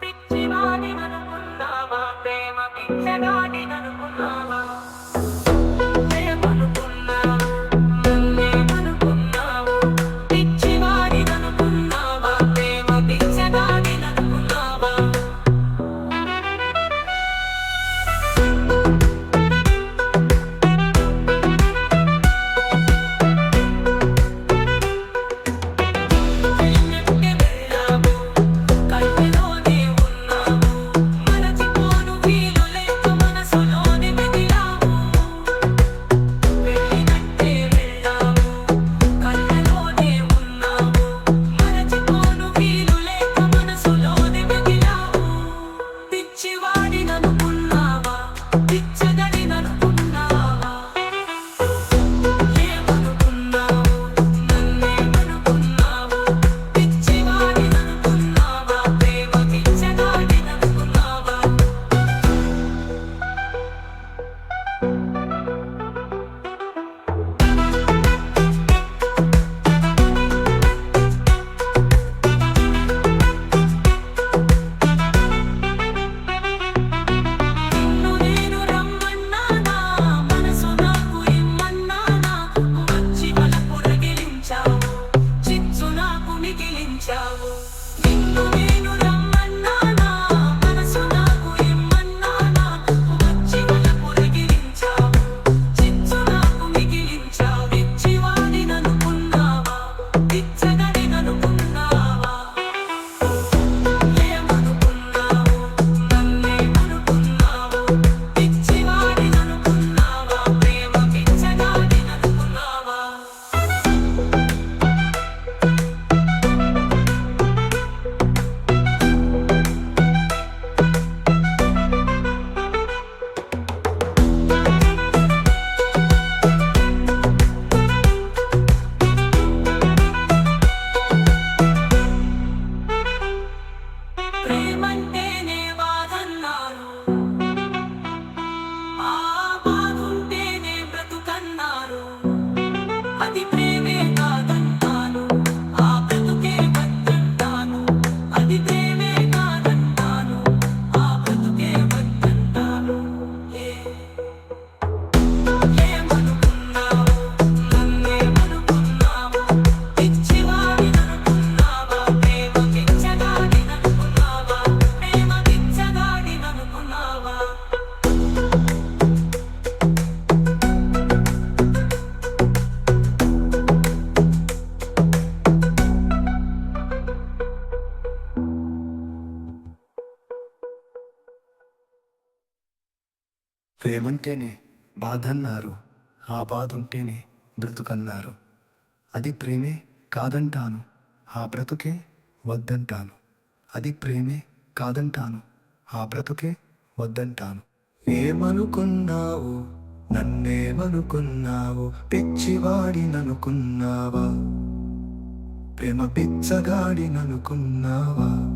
పిచ్చివాడి అనుకున్నావా ప్రేమ పిచ్చగాడి అను ప్రేమంటేనే బాధన్నారు ఆ బాధ ఉంటేనే బ్రతుకన్నారు. అది ప్రేమే కాదంటాను ఆ బ్రతుకే వద్దంటాను. అది ప్రేమే కాదంటాను ఆ బ్రతుకే వద్దంటాను. ఏమనుకున్నావు? నన్నేమనుకున్నావు? పిచ్చివాడిననుకున్నావా ప్రేమ పిచ్చగాడిననుకున్నావా